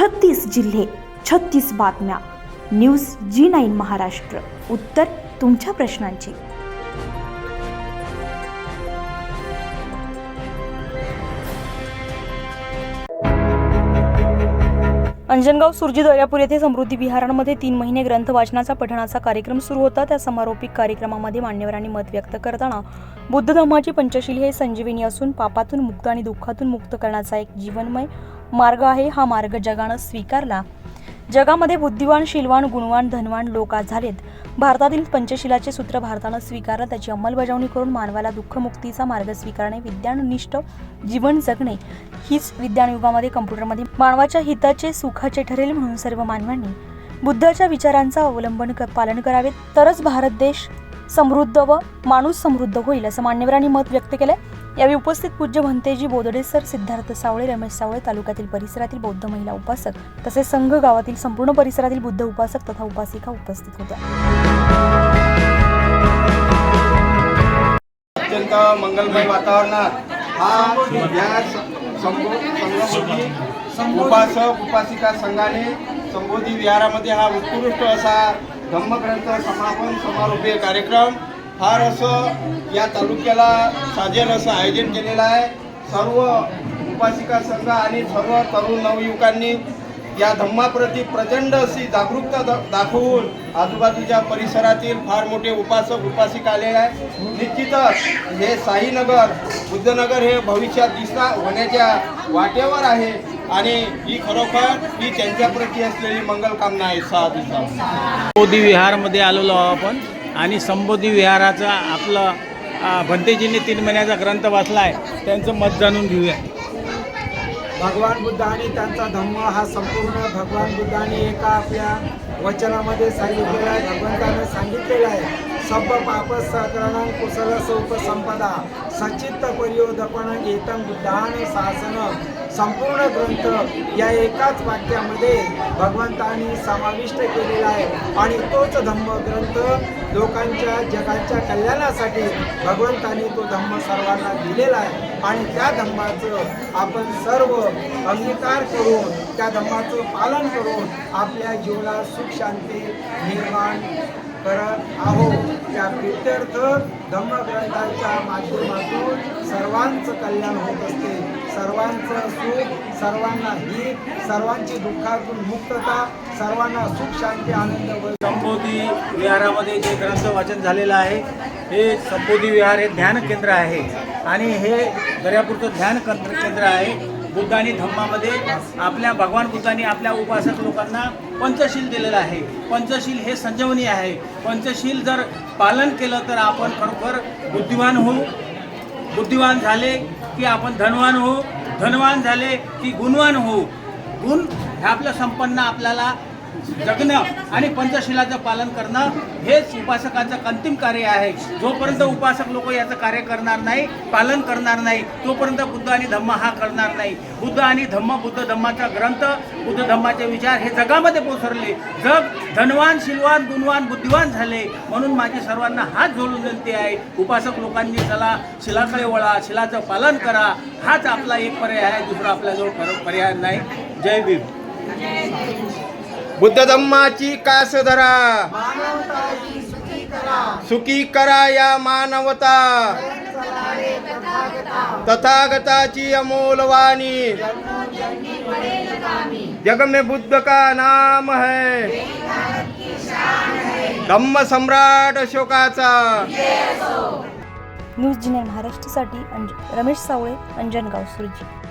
छत्तीस जिल्हे छत्तीस बातम्या. News G nine Maharashtra. उत्तर तुमच्या प्रश्नांची. अंजनगाव सुरजी दर्यापूर येथे समृद्धी विहारांमध्ये तीन महिने ग्रंथ वाचनाचा पठणाचा कार्यक्रम सुरू होता. त्या समारोपिक कार्यक्रमामध्ये मान्यवरांनी मत व्यक्त करताना बुद्ध धर्माची पंचशील हे संजीवनी असून पापातून मुक्त आणि दुःखातून मुक्त करण्याचा एक जीवनमय मार्ग आहे हा मार्ग जगानं स्वीकारला. जगामध्ये बुद्धिवान शिलवान गुणवान धनवान लोक आज झालेत भारतातील पंचशिलाचे सूत्र भारतानं स्वीकारलं त्याची अंमलबजावणी करून मानवाला दुःखमुक्तीचा मार्ग स्वीकारणे विज्ञाननिष्ठ जीवन जगणे हीच विज्ञानयुगामध्ये कम्प्युटरमध्ये मानवाच्या हिताचे सुखाचे ठरेल म्हणून सर्व मानवांनी बुद्धाच्या विचारांचा अवलंबन क- पालन करावे तरच भारत देश समृद्ध व माणूस समृद्ध होईल असं मान्यवरांनी मत व्यक्त केलंय. यावेळी उपस्थित पूज्य भंतेजी बोदडेसर सिद्धार्थ सावळे रमेश सावळे तालुक्यातील परिसरातील बौद्ध महिला उपासक तसेच संघ गावातील संपूर्ण परिसरातील बुद्ध उपासक तथा उपासिका उपस्थित होत्या. अत्यंत मंगलमय वातावरणात हा या स- उपासक उपासिका संघाने संबोधी विहारामध्ये हा उत्कृष्ट असा धम्मग्रंथ समापन समारोपीय कार्यक्रम फार असं या तालुक्याला साजेल असं आयोजन केलेलं आहे. सर्व उपासिका संघ आणि सर्व तरुण नवयुवकांनी या धम्माप्रती प्रचंड अशी जागरूकता दा- दाखवून आजूबाजूच्या परिसरातील फार मोठे उपासक उपासिका आलेले आहे निश्चितच हे साईनगर बुद्धनगर हे भविष्यात दिसता होण्याच्या वाटेवर आहे आणि ही खरोखर ही त्यांच्याप्रती असलेली मंगलकामना आहे. सहा दिवसा मोदी विहारमध्ये आलेलो आहोत आपण. आणि संबोधी विहाराचा आपलं आ, भंतेजींनी तीन महिन्याचा ग्रंथ वाचला आहे. त्यांचं मत जाणून घेऊया. भगवान बुद्ध आणि त्यांचा धम्म हा संपूर्ण भगवान बुद्धाने एका आपल्या वचनामध्ये सांगितलेला आहे. भगवंताने सांगितलेलं आहे. सब पाप सकरण कुशल सौप संपदा सचित्त परियोदपण एतम बुद्धान शासन संपूर्ण ग्रंथ या एकाच वाक्यामध्ये भगवंतानी समाविष्ट केलेला आहे. आणि तोच धम्म ग्रंथ लोकांच्या जगाच्या कल्याणासाठी भगवंतानी तो धम्म सर्वांना दिलेला आहे. आणि त्या धम्माचं आपण सर्व अंगीकार करून त्या धम्माचं पालन करून आपल्या जीवनात सुख शांती निर्माण करत आहोत. त्या प्रित्यर्थ धम्मग्रंथाच्या माध्यमातून सर्वांचं कल्याण होत असते. सर्वांचं सुख सर्वांना हित सर्वांची दुःखातून मुक्तता सर्वांना सुख शांती आनंद संबोधी विहारामध्ये जे ग्रंथ वाचन झालेलं आहे हे संबोधी विहार हे ध्यान केंद्र आहे. आणि हे दर्यापूरचं ध्यान केंद्र आहे. बुद्ध आणि धम्मामध्ये आपल्या भगवान बुद्धांनी आपल्या उपासक लोकांना पंचशील दिलेलं आहे. पंचशील हे संजीवनी आहे. पंचशील जर पालन केलं तर आपण खरोखर बुद्धिमान होऊ. बुद्धिवान झाले की आपण धनवान होऊ. धनवान झाले की गुणवान होऊ. गुण हे आपलं संपन्न आपल्याला जगणं आणि पंचशिलाचं पालन करणं हेच उपासकाचं अंतिम कार्य आहे. जोपर्यंत उपासक लोक याचं कार्य करणार नाही पालन करणार नाही तोपर्यंत बुद्ध आणि धम्म हा करणार नाही. बुद्ध आणि धम्म बुद्ध धम्माचा ग्रंथ बुद्ध धम्माचे विचार हे जगामध्ये पोसरले. जग धनवान शिलवान गुणवान बुद्धिवान झाले. म्हणून माझी सर्वांना हात जोडून विनंती आहे. उपासक लोकांनी चला शिलाकडे वळा शिलाचं पालन करा. हाच आपला एक पर्याय आहे दुसरा आपल्याजवळ पर्याय नाही. जय भीम. बुद्ध धम्माची कास धरा. सुखी करा. या मानवता. तथागताची अमोल वाणी. जग में बुद्ध का नाम है. धम्म सम्राट अशोकाचा न्यूज जिनेर महाराष्ट्रासाठी अंज रमेश सावळे अंजनगाव सुरजी.